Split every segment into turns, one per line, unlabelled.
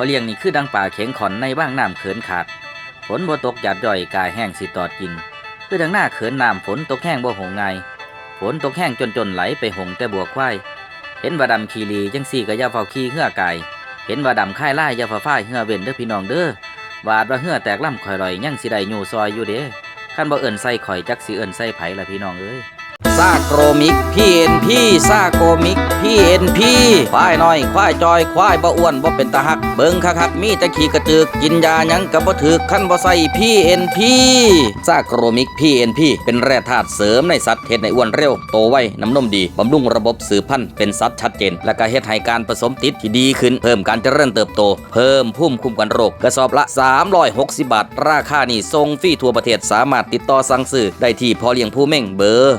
อเลี้ยงนี่คือดังป่าเข็งขอนในบ้างน้ำเขินขาด ฝนบ่ตกหยาดย่อยกายแห้งสิตอดกิน คือดังหน้าเขินน้ำฝนตกแห้งบ่หงไงายฝนตกแห้งจนจนไหลไปหงแต่บัวควายเห็นว่าดำขีรีจังสี่ก็ย่าเฝ้าขี้เหื่อกายเห็นว่าดำค่ายไล่ย่าฝ่าฝ้ายเหื่อเว้นเด้อพี่น้องเด้อวาดว่าเหื่อแตกล่ำข่อยลอยยังสิได้อยู่ซอยอยู่เด้คันบ่เอิ่นใส่ข่อยจักสิเอิ่นใส่ไผล่ะพี่น้องเอ้ย ซากโกรมิกพี่เอ็นพี่ซากโกรมิกพี่เอ็นพี่ควายน้อยควายจอยควายบ่อ้วนบ่เป็นตาหัก เบิ่งคักๆมีแต่ขี้กระตึกกินยายังก็บ่ถึกคันบ่ใส่พี่เอ็นพี่ซากโกรมิกพี่เอ็นพี่เป็นแร่ธาตุเสริมในสัตว์เฮ็ดให้อ้วนเร็ว โตไวน้ำนมดีบำรุงระบบสืบพันธุ์เป็นสัตว์ชัดเจน และก็เฮ็ดให้การผสมติดที่ดีขึ้นเพิ่มการเจริญเติบโต เพิ่มภูมิคุ้มกันโรคกระสอบละ 360 บาท ราคานี่ทรงฟรีทั่วประเทศสามารถติดต่อสั่งซื้อได้ที่พอเลี้ยงผู้เม่งเบอร์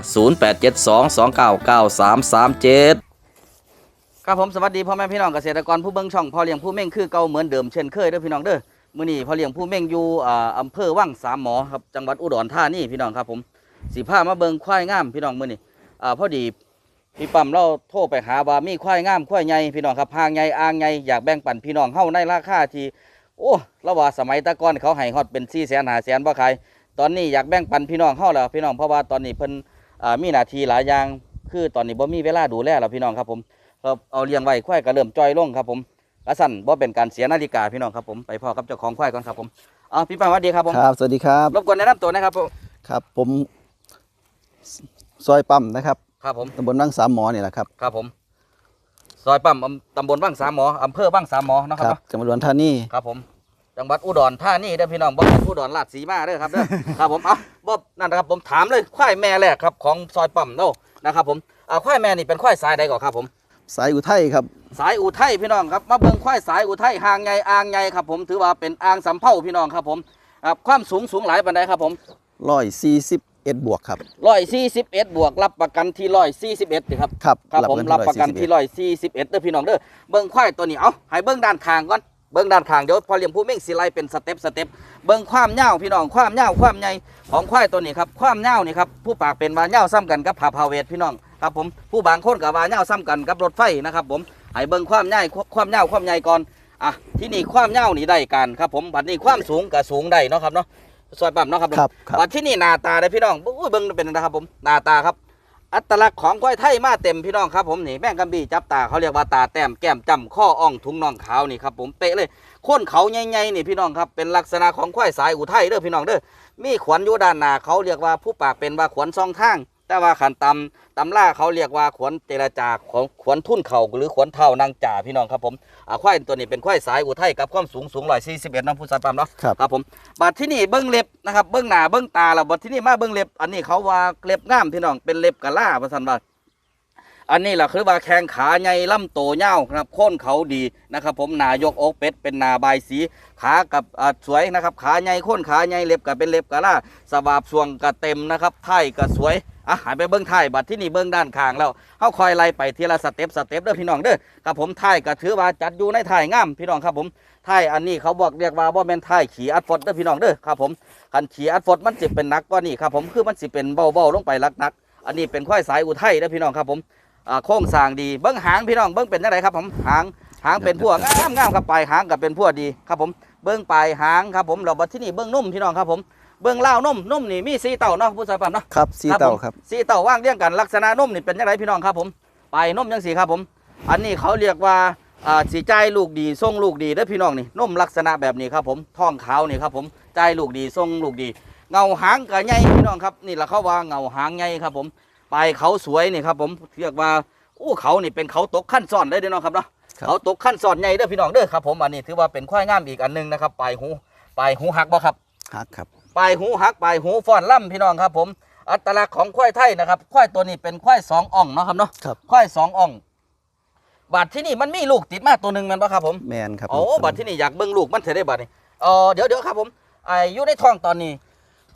8 7 2 2 9 9 3 3 7ครับผมสวัสดีพ่อแม่พี่น้องเกษตรกรผู้เบิ่งช่องพ่อเลี้ยงผู้เม่งคือเก่าเหมือนเดิมเช่นเคยเด้อพี่น้องเด้อมื้อนี้พ่อเลี้ยงผู้เม่งอยู่อำเภอวังสามหมอครับจังหวัดอุดรธานีพี่น้องครับผมสีผ้ามาเบิ่งควายงามพี่น้องมื้อนี้อ่าพอดีพี่ปั๊มเราโทรไปหาว่ามีควายงามควายใหญ่พี่น้องครับพางใหญ่อ่างใหญ่อยากแบ่งปันพี่น้องเฮาในราคาที่โอ้เราว่าสมัยตะก่อนเขาให้ฮอดเป็น4แสน5แสนบ่ขายตอนนี้อยากแบ่งปันพี่น้องเฮาแล้วพี่น้องเพราะว่าตอนนี้เพิ่น มีหน้าที่หลายอย่างคือตอนนี้บ่มีเวลาดูแลแล้วพี่น้องครับผมครับเอาเลี้ยงไว้ควายก็เริ่มจ้อยลงครับผมกระสั่นบ่เป็นการเสียนาฬิกาพี่น้องครับผมไปพ่อกับเจ้าของควายก่อนครับผมเอาพี่ปานสวัสดีครับผม
ครับสวัสดีครับ
รบกวนแนะนำตัวนะครับผม
ครับผมซอยปั๊มนะครับ
ครับผม
ตำบลวังสามหมอนี่แหละครับ
ครับผมซอยปั๊มอำตำบลบ้างสามหมออำเภอบ้างสามหมอเนาะครับเนาะ
จังหวัดอุดรธานี
ครับผม จังหวัดอุดรธานีเด้อพี่น้องบ่เป็นอุดรราชสีมาเด้อครับเด้อครับผมเอาบ่นั่นนะครับผมถามเลยควายแม่แรกครับของซอยปั๊มเนาะนะครับผมอ่าควายแม่นี่เป็นควายสายใดก่อนครับผม
สายอุทัยครับ
สายอุทัยพี่น้องครับมาเบิ่งควายสายอุทัยห่างใหญ่อ่างใหญ่ครับผมถือว่าเป็นอ่างสำเภาพี่น้องครับผมครับความสูงสูงหลายปานใดครับผม
ร้อยสี่สิบเอ็ดบวกครับ
ร้อยสี่สิบเอ็ดบวกรับประกันที่ร้อยสี่สิบเอ็ดครับ
ครับ
ครับผมรับประกันที่
ร้อย
ร้อยสี่สิบเอ็ดเด้อพี่น้องเด้อเบิ่งควายตัวนี้เอาให้เบิ่งด้านข้างก่อน เบิ่งด้านข้างเดี๋ยวพอเลี้ยงผู้เม่งสิไลเป็นสเต็ปสเต็ปเบิ่งความยาวพี่น้องความยาวความใหญ่ของควายตัวนี้ครับความยาวนี่ครับผู้ปากเป็นว่าเยาวซ้ำกันกับผาพาเวทพี่น้องครับผมผู้บางคนกับว่าเยาวซ้ำกันกับรถไฟนะครับผมให้เบิ่งความใหญ่ความยาวความใหญ่ก่อนอะที่นี่ความยาวนี่ได้กันครับผมบัดนี้ความสูงก็สูงได้เนาะครับเนาะซอยปั๊มเนาะครับผม
ครับครับ
บัดที่นี่หน้าตาได้พี่น้องอุ้ยเบิ่งเป็นนะครับผมหน้าตาครับ อัตลักษณ์ของควายไทยมาเต็มพี่น้องครับผมนี่แม่งกัมบีจับตาเขาเรียกว่าตาแต้มแก้มจำข้ออ่องทุงน่องขาวนี่ครับผมเป๊ะเลยโค้นเขาใหญ่ๆนี่พี่น้องครับเป็นลักษณะของควายสายอุทัยเด้อพี่น้องเด้อมีขวัญอยู่ด้านหน้าเขาเรียกว่าผู้ปากเป็นว่าขวัญซองทาง แต่ว่าขันตำตำล่าเขาเรียกว่าขวัญเจรจาขวัญขวัญทุ่นเข่าหรือขวัญเท่านางจ่าพี่น้องครับผมอ่าควายตัวนี้เป็นควายสายอุทัยกับความสูงสูงร้อยสี่สิบเอ็ดน้องผู้สายปามเนาะ
ครับ
ครับผมบัดที่นี่เบิ้งเล็บนะครับเบิ้งหน้าเบิ้งตาแล้วบัดที่นี่มาเบิ้งเล็บ อันนี้เขาว่าเล็บงามพี่น้องเป็นเล็บกะล่าประสันว่า อันนี้แหละคือว่าแข้งขาใหญ่ลำโตเง่านะครับโค่นเขาดีนะครับ ผมหนายกอกเป็ดเป็นนาบายสีขากับอ่าสวยนะครับ ขาใหญ่โค่นขาใหญ่เล็บกับเป็นเล็บกะล่าสวาบสวงกะเต็มนะครับไทยก็สวยอะหายไปเบิ้องไทยบัดที่นี่เบิ้องด้านข้างแล้วเขาคอยไล่ไปทีละสเต็ปสเต็ปเด้อพี่น้องเด้อครับผมไทยก็ถือว่าจัดอยู่ในไทยงามพี่น้องครับผมไทยอันนี้เขาบอกเรียกว่าบ่แม่นไทยขี่อัดฟดเด้อพี่น้องเด้อครับผมคันขี่อัดฟดมันสิเป็นนักกว่านี่ครับผมคือมันสิเป็นเบาๆลงไปลักนัก อันนี้เป็นควายสายอุทัยเด้อพี่น้องครับผม อ่าโค้งสร้างดีเบิ้งหางพี่น้องเบิ้งเป็นจังไดครับผมหางหางเป็นพวกงามงามๆครับปลายหางก็เป็นพวกดีครับผมเบิ้งปลายหางครับผมเราบัดที่นี่เบิ้งนุ่มพี่น้องครับผมเบิ้งเล่าวนุ่มนุ่มนี่มีสีเต่าเนาะผู้ชายปั๊มเนาะ
ครับซีเต่าครับ
สีเต่าว่างเรียงกันลักษณะนุ่มนี่เป็นยังไงพี่น้องครับผมปลายนุ่มยังสีครับผม อันนี้เขาเรียกว่าอ่าสีใจายลูกดีทรงลูกดีเด้อพี่น้องนี่นุ่มลักษณะแบบนี้ครับผมท้องขาวนี่ครับผมใจายลูกดีทรงลูกดี เงาหางกะใหญ่พี่น้องครับนี่แหละเขาว่าเงาหางใหญ่ครับผม ปลายเขาสวยนี่ครับผมเรียกว่าอู้เขานี่เป็นเขาตกขั้นซ้อนได้เด้อน้องครับเนาะ
ครับ
เขาตกขั้นซ้อนใหญ่เด้อพี่น้องเด้อครับผมอันนี้ถือว่าเป็นควายงามอีกอันหนึงนะครับปลายหูปลายหูหักบ่ครับ
ฮักครับ
ปลายหูหักปลายหูฟ้อนล่ำพี่น้องครับผมอัตลักษณ์ของควายไทยนะครับควายตัวนี้เป็นควายสองอ่องเนาะครับเนาะ
ครับ
ควายสองอ่องบาดที่นี่มันมีลูกติดมาตัวหนึ่งแมันปะครับผม
แมนครับ
โอ้บาดที่นี่อยากเบิ่งลูกมันเถอะได้บาดนี่เออเดี๋ยวเดี๋ยวครับผมไอายุในท้องตอนนี้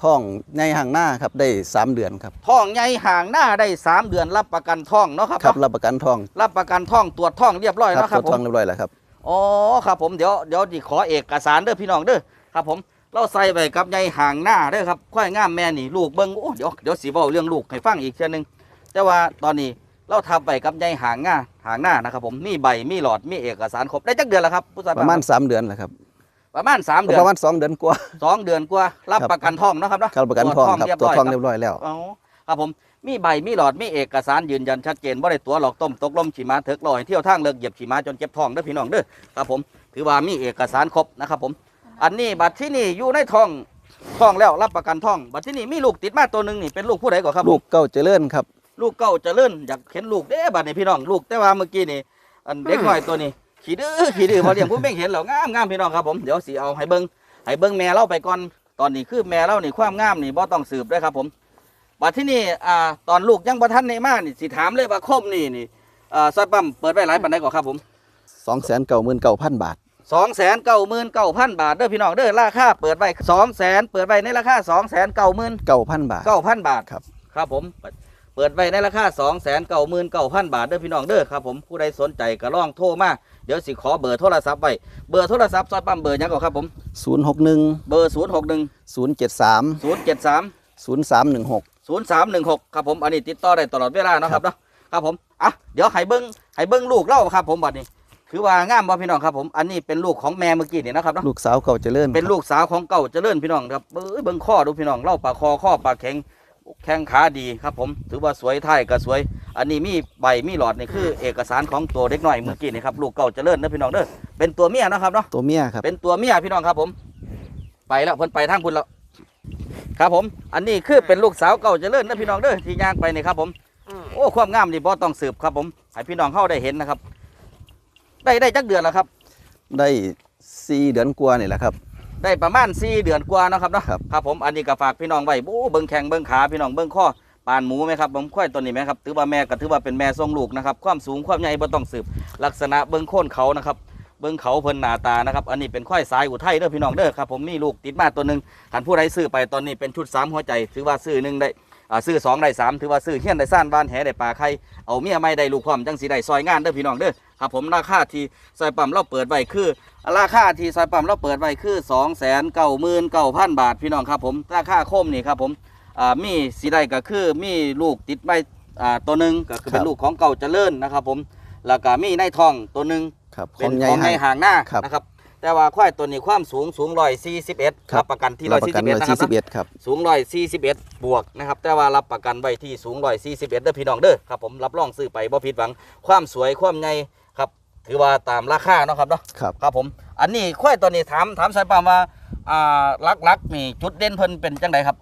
ท่องในห่างหน้าครับได้สามเดือนครับ
ท้องใหญ่ห่างหน้าได้สามเดือนรับประกันท้องเนาะครับ
ครับ
เนาะ
รับประกันท่อง
รับประกันท้องตรวจท้องเรียบร้อย
ครั
แล้วครับ
ตรวจ
ผ
ท่อง
ม
เรียบร้อยแล้วครับ
อ๋อครับผมเดี๋ยวเดี๋ยวดิขอเอกสารเด้อพี่น้องเด้อครับผมเราใส่ไปกับใหญ่ห่างหน้าเด้อครับควายงามแม่นี่ลูกเบิ่งโอ้เดี๋ยวเดี๋ยวสิเว้าเรื่องลูกให้ฟังอีกเทื่อนึงแต่ว่าตอนนี้เราทำไปกับใยหางง่าหางหน้านะครับผมมีใบมีหลอดมีเอกสารครบได้จักเดือนแล้วครับผู้ชาย
ประมาณสามเดือนแหละครับ
ประมาณสามเดือน
ประมาณสองเดือนกว่า
สองเดือนกว่ารับ
ครับ
ประกันทองเนาะครับเนาะ
ครับประกันทองครับตัวทองเรียบร้อยแล้ว
อ๋อครับผมมีใบมีหลอดมีเอกสารยืนยันชัดเจนว่าได้ตัวหลอกต้มตกลมขี่ม้าเถิกลอยเที่ยวทางเลิกเหยียบขี่ม้าจนเก็บทองเด้อพี่น้องเด้อครับผมถือว่ามีเอกสารครบนะครับผม อันนี้บัตรที่นี่อยู่ในทองทองแล้วรับประกันทอง บัตรที่นี่มีลูกติดมาตัวหนึ่งนี่เป็นลูกผู้ใดก่อนครับ
ลูกเก้าเจริญครับ
ลูกเก่าเจะเลื่อนอยากเห็นลูกเด้บัตรนี่พี่น้องลูกแต่ว่าเมื่อกี้นี่อันเด็กน้อยตัวนี้ ขี้ดื้อขี้ดื้อพอเลี้ยงผู้เม่งเห็นแล้วงามงามพี่น้องครับผมเดี๋ยวสีเอาให้เบิ้งให้เบิ้งแม่เล่าไปก่อนตอนนี้คือแม่เล่านี่ความงามนี่บ่ต้องสืบด้วยครับผมบัตรที่นี่อ่าตอนลูกยังบ่ทันในมานี่สิถามเลยว่าคมนี่นี่อ่าซอยปั๊มเปิดไว้หลายปันไดก่อนครับผม
สองแสนเก้าหมื่นเก้าพันบาท
สองแสนเก้าหมื่นเก้าพันบาทเด้อพี่น้องเด้อราคาเปิดไว้สองแสนเปิดไว้ในราคาสองแสนเก้าหมื่น
เก้าพันบาท
เก้าพันบาท
ครับ
ครับผม เปิดไว้ในราคาสองแสนเก้าหมื่นเก้าพันบาทเด้อพี่น้องเด้อครับผมผู้ใดสนใจก็ลองโทรมา เดี๋ยวสิขอเบอร์โทรศัพท์ไว้เบอร์โทรศัพท์ซอยปั๊มเบอร์หยังก่อนครับผม
ศูนย์หกหนึ่ง
เบอร์ศูนย์หกหนึ่ง
ศูนย์เจ็ดสาม
ศูนย์เจ็ดสาม
ศูนย์สามหนึ่งหก
ศูนย์สามหนึ่งหกครับผมอันนี้ติดต่อได้ตลอดเวลาเนาะครับเนาะครับผมอะเดี๋ยวให้เบิ้งให้เบิ้งลูกเล่าครับผมบัดนี้ คือว่างามบ่พี่น้องครับผมอันนี้เป็นลูกของแม่เมื่อกี้นี่นะครับเนาะ
ลูกสาวเก้าเจริญ
เป็นลูกสาวของเก่าเจริญพี่น้องครับเอ้ยเบิ่งข้อดูพี่น้องเล่าปากคอข้อปากแข็ง แข้งขาดีครับผม ถือว่าสวยไทยก็สวย อันนี้มีใบมีหลอดนี่คือเอกสารของตัวเด็กน้อยเมื่อกี้นี่ครับลูกเก่าเจริญนะพี่น้องเด้อเป็นตัวเมียนะครับเนาะ
ตัวเมียครับ
เป็นตัวเมียพี่น้องครับผม ไปแล้วเพิ่นไปทางพุ่นแล้วครับผม อันนี้คือเป็นลูกสาวเก่าเจริญนะพี่น้องเด้อที่ย่างไปนี่ครับผมโอ้ความงามนี่บ่ต้องสืบครับผมให้พี่น้องเข้าได้เห็นนะครับ ได้ได้จักเดือนแล้วครับ
ได้สี่เดือนกว่านี่แหละครับ
ได้ประมาณ4เดือนกว่าเนาะครับเนาะ
ครับ
ครับผมอันนี้ก็ฝากพี่น้องไว้บู๊เบิ้งแข้งเบิ้งขาพี่น้องเบิ้งข้อปานหมูไหมครับผมควายตัวนี้ไหมครับถือว่าแม่ก็ถือว่าเป็นแม่ทรงลูกนะครับความสูงความใหญ่บ่ต้องสืบลักษณะเบิ้งโค่นเขานะครับเบิ้งเขาเพิ่นหน้าตานะครับอันนี้เป็นควายสายอุทัยเด้อพี่น้องเด้อครับผมมีลูกติดมาตัวหนึ่งหันผู้ใดซื้อไปตอนนี้เป็นชุดสามหัวใจ ถือว่าซื้อหนึ่งได้อ่าซื้อสองได้สามถือว่าซื้อเฮี้ยนได้ซ่านบ้านแหได้ปลาไข่เอาเมียไม่ได้ลูกความจังสีได้ซอยงานเด้อพี่น้องเด้อครับผมราคาที่ซอยปั๊มเราเปิดไว้คือ ราคาที่ซอยปั๊มเราเปิดไว้คือ2องแสนเก้าหมื่นเก้าพันบาทพี่น้องครับผม ราคาโคมนี่ครับผมอ่ามีสีใดก็คือมีลูกติดไว้อ่าตัวหนึ่งก็คือเป็น
ครับ
ลูกของเก่าเจริญนะครับผมแล้วก็มีในทองตัวหนึ่ง
ครับข
เป็
อนงใหญ่
ของใน
ให้
ห่างหน้า
ครับ
นะครับแต่ว่าควายตัวนี้ความสูงสูงร้อยสี่สิบเอ็ด
ครับ
รับประกันที่ร้
รั
อบย
ประ
สี่
กัน
สิบเอ็ด
ร้อย
นะครั
สี่
บ
สิบเอ็ดครับ
สูงร้อยสี่สิบเอ็ดบวกนะครับ แต่ว่ารับประกันไว้ที่สูงร้อยสี่สิบเอ็ดเด้อพี่น้องเด้อครับผมรับรองซื้อไปบ่ผิดหวังความสวยความใหญ่ครับ ถือว่าตามราคาเนาะครับเนาะ
ครับ
ครับผม อันนี้ควายตัวนี้ถามถามสายปามว่าอ่าลักลักๆนี่จุดเด่นเพิ่นเป็นจังไดครับ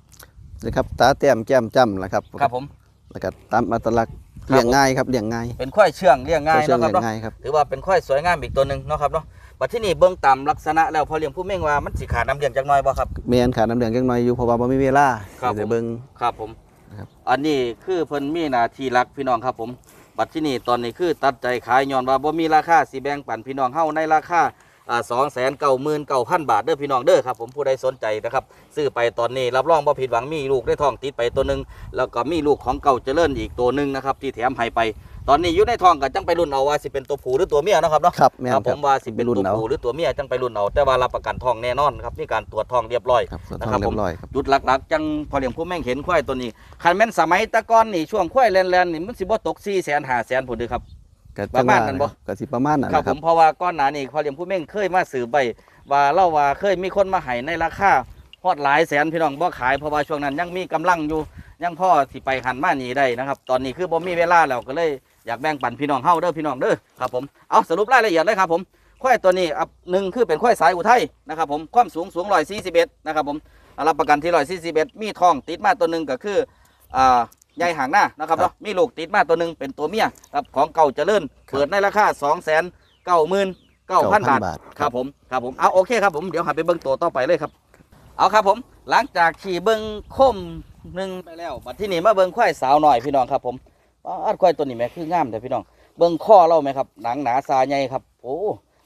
เลยครับตาแต้มแก้มจ้ำนะครับ
ครับผม
แล้วก็ตามอัตลักษณ์
ครับ
เลี้ยงง่ายครับเลี้ยงง่าย
เป็นควายเชื่องเลี้ยงง่าย
เชื่อง
เนาะครับ
เลี้ย
เนาะ
งง่ายครับ
ถือว่าเป็นควายสวยงามอีกตัวหนึ่งเนาะครับเนาะบัดที่นี่เบื้องต่ำลักษณะแล้วพอเลี้ยงผู้เม่งว่ามันสิขาดน้ำเลี้ยงจักหน่อยบ่ครับ
เมียนขาดน้ำเหลืองจังหน่อยอยู่เพราะว่าบ่มีเวลา
ครับผม
เดี๋ยวเบิ่ง
ครับผม
ครับ
อันนี้คือเพิ่นมีหน้าที่รักพี่น้องครับผม บัตรที่นี่ตอนนี้คือตัดใจขายย้อนว่าบ่มีราคาสีแบงปั่นพี่น้องเฮาในราคาสองแสนเก้าหมื่นเก้าพันบาทเด้อพี่น้องเด้อครับผมผู้ใดสนใจนะครับซื้อไปตอนนี้รับรองบ่ผิดหวังมีลูกได้ทองติดไปตัวหนึ่งแล้วก็มีลูกของเก่าเจริญอีกตัวหนึ่งนะครับที่แถมให้ไป ตอนนี้อยู่ในท้องก็จังไปรุ่นเอาว่าสิเป็นตัวผู้หรือตัวเมียเนาะครับเนาะ
ครับแม่น
ครับ
ค
ผ
รับ
มว่าสิเป็น
รุ่น
ตัว
เอา
ผู้หรือตัวเมียจังไปรุ่นเอาแต่ว่ารับประกันทองแน่นอนครับมีการตรวจทองเรียบร้อย
ครับส่วน
นะ
ท
ครั
อบง
ผม
เรียบร้อยครับ
จุดหลักๆ จังพอเลี้ยงผู้แม่งเห็นควายตัวนี้คันแม่นสมัยแตะก้อนนี่ช่วงควายแลนๆนี่มันสิบ่ตก4แสน5แสนผุนเด้อครับ
ก็
ประมาณนั้นบ่
ก็สิประมาณนั้น
ครับ
นะ
ผ
ครับ
มเพราะว่าก้อนหนานี่พอเลี้ยงผู้แม่งเคยมาสืบไปว่าเล่าว่าเคยมีคนมาให้ในราคาฮอดหลายแสนพี่น้องบ่ขายเพราะว่าช่วงนั้นยังมีกำลังอยู่ยังพ่อสิไปหันมานี่ได้นะครับ ตอนนี้คือบ่มีเวลาแล้วก็เลย อยากแบ่งปันพี่น้องเฮาเด้อพี่น้องเด้อครับผมเอาสรุปรายละเอียดเลยครับผมควายตัวนี้อับหนึ่งคือเป็นควายสายอุทัยนะครับผมความสูงสูง141นะครับผมรับประกันที่141มีทองติดมาตัวหนึ่งก็คืออ่าใยหางหน้านะครับเนาะมีลูกติดมาตัวหนึ่งเป็นตัวเมียครับของเก่าเจริญเปิดในราคา2 9 0 0 0 0 9,000บาท
บาท
ครับผมครับผมเอาโอเคครับผมเดี๋ยวหาไปเบิ้งตัวต่อไปเลยครับ เอาครับผมหลังจากขี่เบิ้งคมหนึ่งไปแล้วบัดที่นี่มาเบิ้งควายสาวหน่อยพี่น้องครับผม อาดควายตัวนี้แม่คืองามแต่พี่น้องเบิ้งข้อเล่าไหมครับหนังหนาซาใหญ่ครับโอ้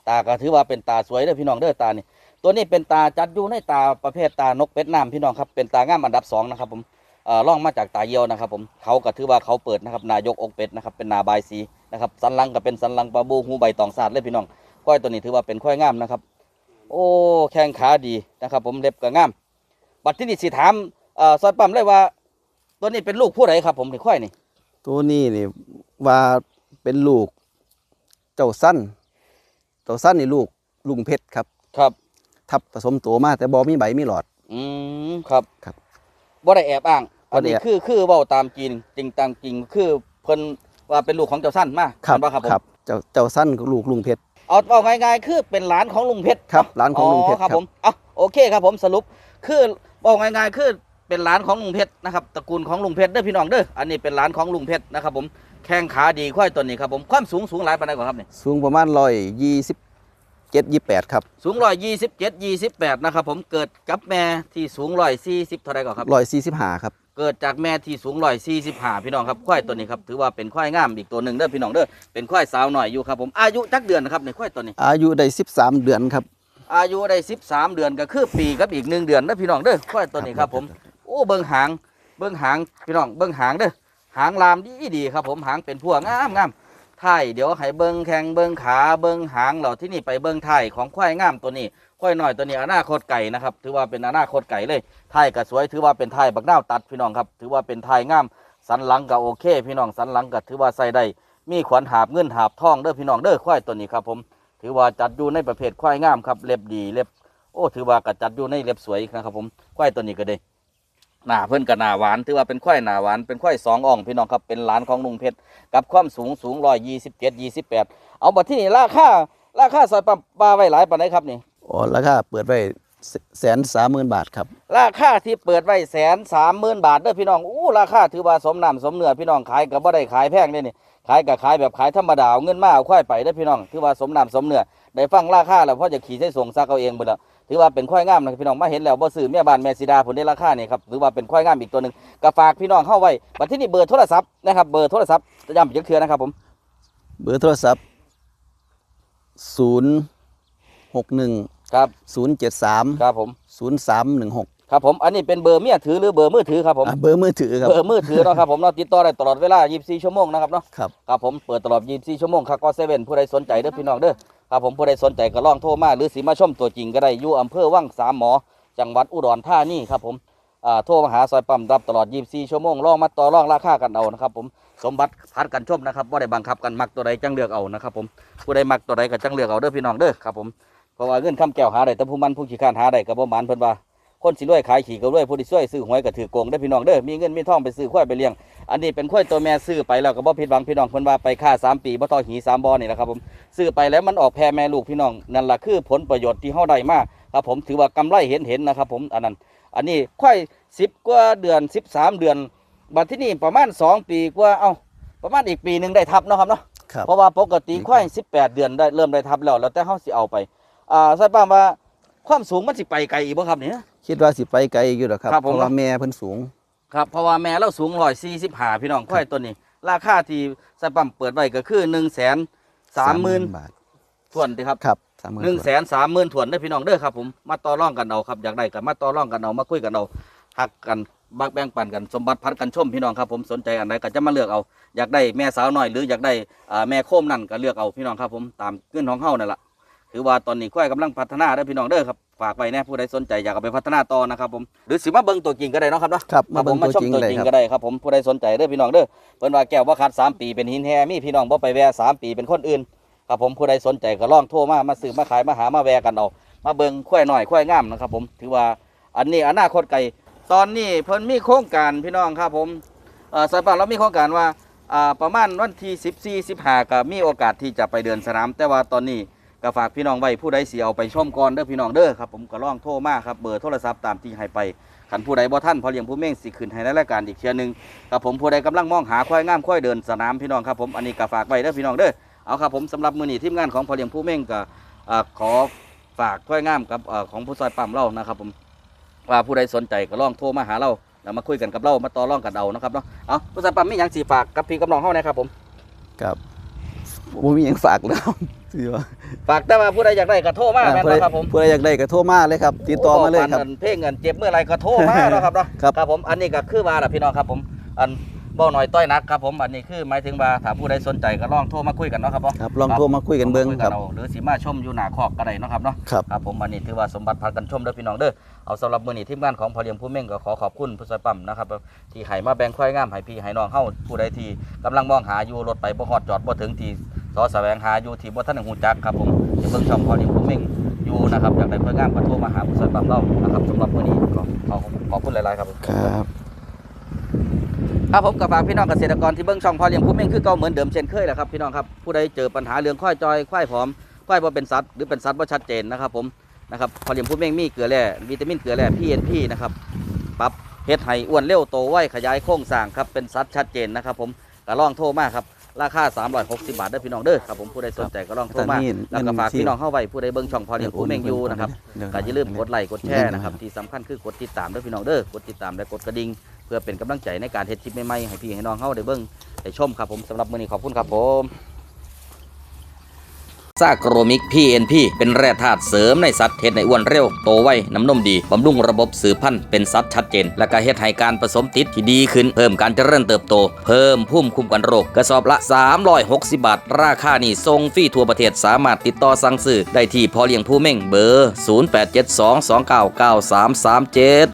ตาก็ถือว่าเป็นตาสวยเด้อพี่น้องเด้อตานี่ตัวนี้เป็นตาจัดอยู่ในตาประเภทตานกเป็ดน้ำพี่น้องครับเป็นตางามอันดับสองนะครับผมเอ่อล่องมาจากตาเยียวนะครับผมเขาก็ถือว่าเขาเปิดนะครับนายกอกเป็ดนะครับเป็นนาบายสีนะครับสันหลังก็เป็นสันหลังปลาบูหูใบตองสาดเลยพี่น้องควายตัวนี้ถือว่าเป็นควายงามนะครับ โอ้แข้งขาดีนะครับ ผมเล็บก็งามบัดที่นี่สิถามเอ่อซอยปั๊มเลยว่า ตัวนี้เป็นลูกผู้ใดครับผมถึงควายนี่
ตัวนี้นี่ว่าเป็นลูก เจ้าสั้นเจ้าสั้นนี่ลูกลุงเพชรครับ
ครับ
ทับผสมตัวมาแต่บอมีใบมีหลอด
อืมครับ
ครับ
บ่ได้แอบอ้าง
บ่
อัน
ได้
นี้
แอบ
คือคือเว้าตามจริงจริงตามจริงคือเพิ่นว่าเป็นลูกของเจ้าสั้นมาเห็นบ่ครับผม
เจ้าเจ้าสั้นก็ลูกลุงเพชร
เอาเอาง่ายๆคือเป็นหลานของลุงเพชร
ครับหลานของลุงเพชร
ครับ
ครับ
ผมเอาโอเคครับผมสรุปคือบอกง่ายๆคือ เป็นหลานของลุงเพชรนะครับตระกูลของลุงเพชรเด้อพี่น้องเด้ออันนี้เป็นหลานของลุงเพชรนะครับผมแข้งขาดีค่อยตัวนี้ครับผมความสูงสูงหลายปานใดกว่าครับเนี่ย
สูงประมาณร้อยยี่สิบเจ็ดยี่แปดครับ
สูงร้อยยี่สิบเจ็ดยี่สิบแปดนะครับผมเกิดกับแม่ที่สูงร้อยสี่สิบเท่าไรก่อนครับ
ร้อยสี่สิบห้าครับ
เกิดจากแม่ที่สูงร้อยสี่สิบห้าพี่น้องครับควายตัวนี้ครับถือว่าเป็นควายงามอีกตัวหนึ่งเด้อพี่น้องเด้อเป็นควายสาวหน่อยอยู่ครับผมอายุจักเดือนนะครับในควายตัวนี้
อายุได้สิบสามเดือนครับ
อายุได้สิบสามเดือนก็คือปีกับอีกหนึ่งเดือนเด้อพี่น้องเด้อควายตัวนี้ครับผม โอ้เบิ้งหาง เบิ้งหางพี่น้องเบิ้งหางเด้อหางลามดีดีครับ ผมหางเป็นพวงงามงามไทยเดี๋ยวให้เบิ้งแข้งเบิ้งขาเบิ้งหางเหล่าที่นี่ไปเบิ้งไทยของควายงามตัวนี้ควายหน้อยตัวนี้อนาคตไก่นะครับ ถือว่าเป็นอนาคตไก่เลยไทยก็สวยถือว่าเป็นไทยบักนาวตัดพี่น้องครับ ถือว่าเป็นไทยงาม สันหลังก็โอเค พี่น้องสันหลังก็ถือว่าใส่ได้มีขวัญหาบเงินหาบทองเด้อพี่น้องเด้อควายตัวนี้ครับผม ถือว่าจัดอยู่ในประเภทควายงามครับเล็บดีเล็บโอ้ถือว่าก็จัดอยู่ในเล็บสวยนะครับผมควายตัวนี้ก็ได้ หน้าเพิ่นก็หน้าหวานถือว่าเป็นควายหน้าหวานเป็นควายสองอ่องพี่น้องครับเป็นหลานของลุงเพชรกับความสูงสูงร้อยยี่สิบเจ็ดยี่สิบแปดเอาบัดที่นี่ราคาราคาซอยปั๊มปลาไว้หลายปานใดครับนี่
อ๋อราคาเปิดไว้แสนสามหมื่นบาทครับ
ราคาที่เปิดไว้แสนสามหมื่นบาทเด้อพี่น้องอู้ราคาถือว่าสมน้ำสมเนื้อพี่น้องขายกับบ่ได้ขายแพงเลยนี่ขายกับขายแบบขายธรรมดาเอาเงินมาเอาควายไปเด้อพี่น้องถือว่าสมน้ำสมเนื้อได้ฟังราคาแล้วพ่อจะขี่ใส่ส่งซักเอาเองเบิดแล้ว ถือว่าเป็นควายงามนะพี่น้องมาเห็นแล้วบ่ซื้อเมียบ้านแม่สีดาผลได้ราคานี่ครับถือว่าเป็นควายงามอีกตัวหนึ่งก็ฝากพี่น้องเข้าไว้บัดที่นี่เบอร์โทรศัพท์นะครับเบอร์โทรศัพท์ย้ำอีกเทื่อนะครับผม
เบอร์โทรศัพท์ศูนย์หกหนึ่ง
ครับ
ศูนย์เจ็ดสาม
ครับผม
ศูนย์สามหนึ่งหก
ครับผมอันนี้เป็นเบอร์เมียถือหรือเบอร์มือถือครับผม
เบอร์มือถือครับ
เบอร์มือถือเนาะครับผมเนาะติดต่อได้ตลอดเวลา 24 ชั่วโมงนะครับเนาะ
ครับ
ครับผมเปิดตลอด 24 ชั่วโมงครับก็เซเว่นผู้ใดสนใจเด้อพี่น้องเด้อ ครับผมผู้ใดสนใจก็ลองโทรมาหรือสิมาชมตัวจริงก็ได้อยู่อำเภอวังสามหมอ จังหวัดอุดรธานีครับผมอ่าโทรมาหาซอยปั๊มรับตลอด 24 ชั่วโมงลองมาต่อรองราคากันเอานะครับผมสมบัติพัดกันชมนะครับว่าได้บังคับกันมักตัวใดจังเลือกเอานะครับผมผู้ใดมักตัวใดก็จังเลือกเอาเด้อพี่น้องเด้อครับผมเพราะว่าเงินคำแก้วหาได้แต่ผู้มันผู้ขี้ข้านหาได้ก็บ่หมานเพิ่นว่า คนสิรวยขายขี่ก็รวยผู้ที่ช่วยซื้อหวยก็ถือโกงได้อพี่น้องเด้อมีเงินมีทองไปซื้อควายไปเลี้ยงอันนี้เป็นควายตัวแม่ซื้อไปแล้วก็บ่ผิดหวังพี่น้องเพิ่นว่าไปค่าสามปีบ่ต่อหีสามบอนี่แหละครับผมซื้อไปแล้วมันออกแพรแม่ลูกพี่น้องนั่นล่ะคือผลประโยชน์ที่เฮาได้มาครับผมถือว่ากำไรเห็นเห็นๆนะครับผมอันนั้น อันนี้ควาย10 กว่าเดือน 13 เดือนบัดที่นี่ประมาณ 2 ปีกว่าเอ้าประมาณอีกปีหนึงได้ทับเนาะครับเนาะ
ครับ
เพราะว่าปกติควาย18 เดือนได้เริ่มได้ทับแล้วแล้วแต่เฮาสิเอาไปอ่าใช่ป้าว่าความสูงมันสิไปไกลอีกบ่ครับเนี่ย
คิดว่าสิไปไกลอยู่หรอกครับ
ครับ
เพ
ผม
ราะว่าแม่เพิ่นสูง
ครับเพราะว่าแม่เราสูงร้อยสี่สิบห้าพี่น้องควายตัวนี้ ราคาที่สปั๊มเปิดไว้ก็คือหนึ่งแสนสามหมื่น
บาท
ถวนดีครับ
ครับสามหมื่น
หนึ่งแสนสามหมื่นถวนได้อพี่น้องเด้อครับผมมาต่อรองกันเอาครับอยากได้กันมาต่อรองกันเอามาคุยกันเอาหักกันบักแบ่งปันกันสมบัติพัดกันชมพี่น้องครับผมสนใจอันใดก็จะมาเลือกเอา อยากได้แม่สาวน้อยหรืออยากได้อ่าแม่โคมนั่นก็เลือกเอาพี่น้องครับผมตามเงื่อนของเฮานั่นแหละถือว่าตอนนี้ควายกำลังพัฒนาเด้อพี่น้องเด้อครับ ฝากไว้แน่ผู้ใดสนใจอยากเอาไปพัฒนาต่อนะครับผมหรือสิมาเบิ่งตัวจริงก็ได้เนาะครับเนาะ
ครับ
ครั
มา
บผ
เบิ่
ม
ง
มา
ตัว
ชม
จริง
ตัว
เลย
จริง
ครับ
ก็ได้ครับผมผู้ใดสนใจเด้อพี่น้องเด้อเพิ่นว่าแก้วว่าขาดสามปีเป็นหินแฮมีพี่น้องบ่ไปแวะสามปีเป็นคนอื่นครับผมผู้ใดสนใจก็ลองโทรมามาซื้อมาขายมาหามาแวะกันเอามาเบิ่งควายน้อยควายงามนะครับผมถือว่าอันนี้อนาคตไกลตอนนี้เพิ่นมีโครงการพี่น้องครับผมเอ่อสายป่านเรามีโครงการว่าอ่าประมาณวันที่14 15ก็มีโอกาสที่จะไปเดินสนาม แต่ว่าตอนนี้ ก็ฝากพี่น้องไว้ผู้ใดเสิเอาไปชมก่อนเด้อพี่น้องเด้อครับผมก็ลองโทรมาครับเบอร์โทรศัพท์ตามที่ให้ไปขันผู้ใดบ่ท่านพอเลี้ยงผู้เม่งสิขึ้นให้ในรายการอีกเทียหนึงครับผมผู้ใดกำลังมองหาควายงามควายเดินสนามพี่น้องครับผมอันนี้ก็ฝากไว้เด้อพี่น้องเด้อเอาครับผมสำหรับมื้อนี้ทีมงานของพอเลี้ยงผู้เม่งก็ขอฝากควายงามกับของผู้ซอยปั๊มเรานะครับผมว่าผู้ใดสนใจก็ลองโทรมาหาเราแล้วมาคุยกันกับเรามาต่อรองกันเอานะครับเนาะเอาผู้ซอยปั๊มมีหยังสิฝากกับพี่กับน้องเฮานะครับผม
ครับบ่มีหยังฝากแล้วสิว่า
ฝากแต่ว่าผู้ใดอยากได้ก็โทรมาแม่น
ผู้ใด
บ่ครับผม
ผู้ใดอยากได้ก็โทรมาเลยครับ ติดต่อมาเลยครับ
โปนเพลงเงินเจ็บเมื่อไรก็โทรมาเนาะครับเนาะ
ครับ
ครับผมอันนี้ก็คือว่าล่ะพี่น้องครับผมอันบ่หน่อยต้อยนักครับผมอันนี้คือหมายถึงว่าถ้าผู้ใดสนใจก็ลองโทรมาคุยกันเนาะครับพ่อ
ครับลองโทรมาคุยกันเบิ่งครับ
อาหรือสีมาชมอยู่หน้าคอกก็ได้เนาะครับเนาะ
ครับ
ครับผมวันนี้ถือว่าสมบัติพักกันชมเด้อพี่น้องเด้อเอาสำหรับมื้อนี้ทีมงานของพอเลี้ยงผู้เม่งก็ขอขอบคุณผู้ช่วยปั๊มนะครับที่ให้มาแบ่งควายงามให้พี่ให้น้องเฮาผู้ใดที่กำลังมองหาอยู่รถไปบ่ฮอดจอดบ่ถึงที่ สอแสวงหาอยู่ที่บ่ทันได้ฮู้จักครับผมที่เบิ่งช่องพอเลี้ยงผู้เม่งอยู่นะครับอยากได้ควายงามก็โทรมาหาผู้ช่วยปั๊มเรานะครับสำหรับมื้อนี้ก็ขอขอบคุณหลายๆครับ
ครับ
ครับผมกับฝากพี่น้องเกษตรกรที่เบิ้งช่องพอเลี้ยงผู้เม่งคือเก่าเหมือนเดิมเช่นเคยแหละครับพี่น้องครับผู้ใดเจอปัญหาเรื่องควายจอยควายผอมควายบ่เป็นสัตว์หรือเป็นสัตว์บ่ชัดเจนนะครับผมนะครับพอเลี้ยงผู้เม่งมีเกลือแร่วิตามินเกลือแร่ PNP นะครับปรับเฮ็ดให้อ้วนเร็วโตไวขยายโครงสร้างครับเป็นสัตว์ชัดเจนนะครับผมก็ลองโทรมาครับ ราคา360 บาทเด้อพี่น้องเด้อครับผมผู้ใดสนใจก็ลองโทรมาแล้วก็ฝากพี่น้องเข้าไว้ผู้ใดเบิ้งช่องพอเลี้ยงผู้เม่งอยู่นะครับก็อย่าลืมกดไลค์กดแชร์นะครับที่สำคัญคือกดติดตามด้วยพี่น้องเด้อกดติดตามและกดกระดิ่งเพื่อเป็นกำลังใจในการเฮ็ดคลิปใหม่ๆให้พี่ให้น้องเฮาได้เบิ่งได้ชมครับผมสำหรับมื้อนี้ขอบคุณครับผม ซาโกรมิก PNP เป็นแร่ธาตุเสริมในสัตว์เฮ็ดให้อ้วนเร็ว โตไวน้ำนมดี บำรุงระบบสืบพันธุ์เป็นสัตว์ชัดเจน และก็เฮ็ดให้การผสมติดที่ดีขึ้น เพิ่มการเจริญเติบโต เพิ่มภูมิคุ้มกันโรค กระสอบละ 360 บาท ราคานี่ทรงฟรีทั่วประเทศสามารถติดต่อสั่งซื้อได้ที่พอเลี้ยงผู้เม่งเบอร์ 0872299337